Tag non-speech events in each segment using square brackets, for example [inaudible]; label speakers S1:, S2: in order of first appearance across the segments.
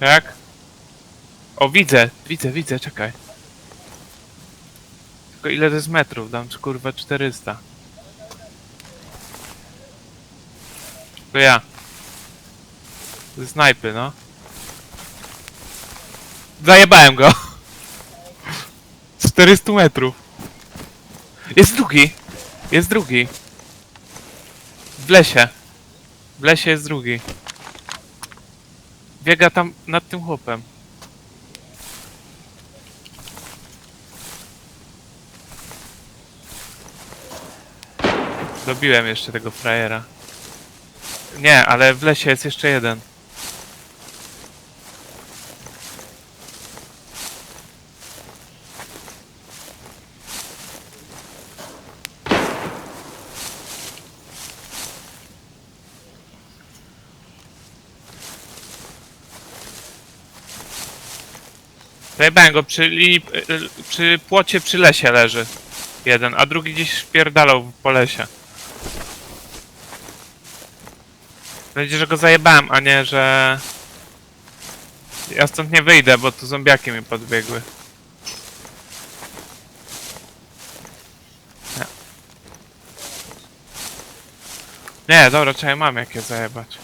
S1: Tak? O, widzę, widzę, widzę, czekaj. Tylko ile to jest metrów? Dam czy kurwa 400. To ja. Ze snajpy, no. Zajebałem go. [laughs] 400 metrów. Jest drugi. Jest drugi. W lesie. W lesie jest drugi. Biega tam nad tym chłopem. Dobiłem jeszcze tego frajera. Nie, ale w lesie jest jeszcze jeden. Zajebałem go przy, linii, przy płocie przy lesie leży. Jeden, a drugi gdzieś spierdalał po lesie. Będzie, że go zajebałem, a nie, że... Ja stąd nie wyjdę, bo tu zombiaki mi podbiegły. Nie. Nie, dobra, czekaj, mam jak je zajebać.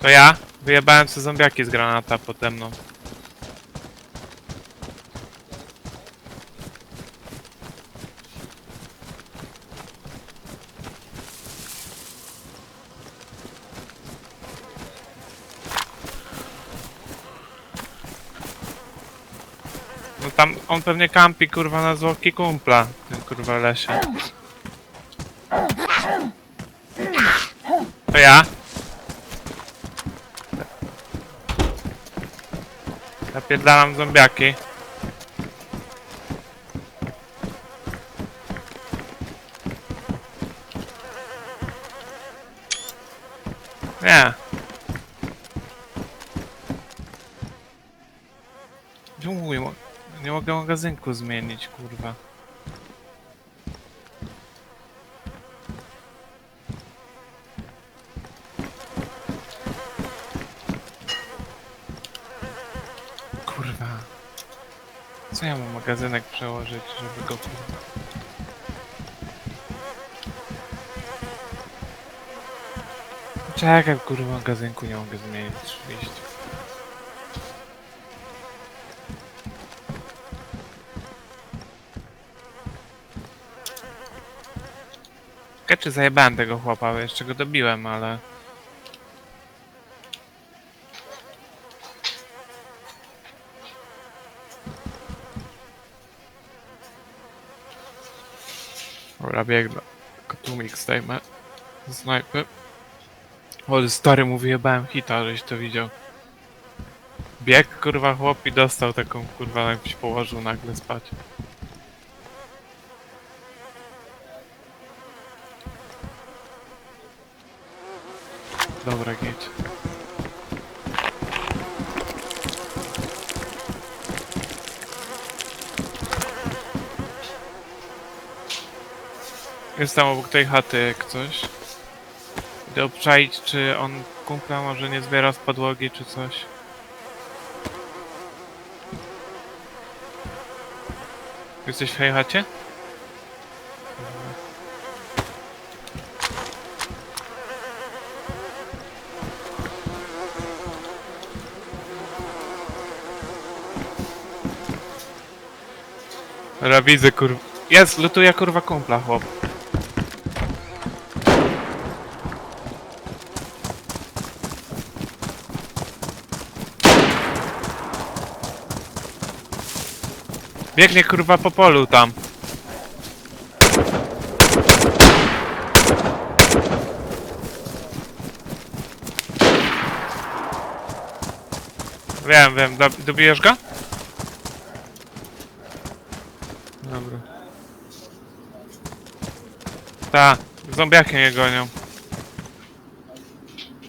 S1: To ja wyjebałem sobie zombiaki z granata pode mną. No tam on pewnie kampi kurwa na zwłoki kumpla w tym kurwa lesie. To ja. Napierdalam zombiaki. Nie. Mówię, nie mogę magazynku zmienić, kurwa. Kurwa. Co ja mam magazynek przełożyć, żeby go kurwa... Czekaj, kurwa, magazynku nie mogę zmienić, oczywiście. Ciekawe, czy zajebałem tego chłopa, bo jeszcze go dobiłem, ale... Dobra, biegnę. Kotumik zdejmę. Snajpy. O, stary, wyjebałem hita, żeś to widział. Bieg, kurwa, chłop i dostał taką, kurwa, jakbyś położył nagle spać. Dobra, git. Jestem obok tej chaty jak coś. Idę obczaić, czy on kumpla może nie zbiera z podłogi, czy coś. Jesteś w tej chacie? Dobra, widzę kurwa. Jest, lutuje kurwa kumpla, chłop. Biegnie kurwa po polu tam. Wiem, wiem, do, dobijesz go? Dobra. Ta, zombiaki mnie gonią.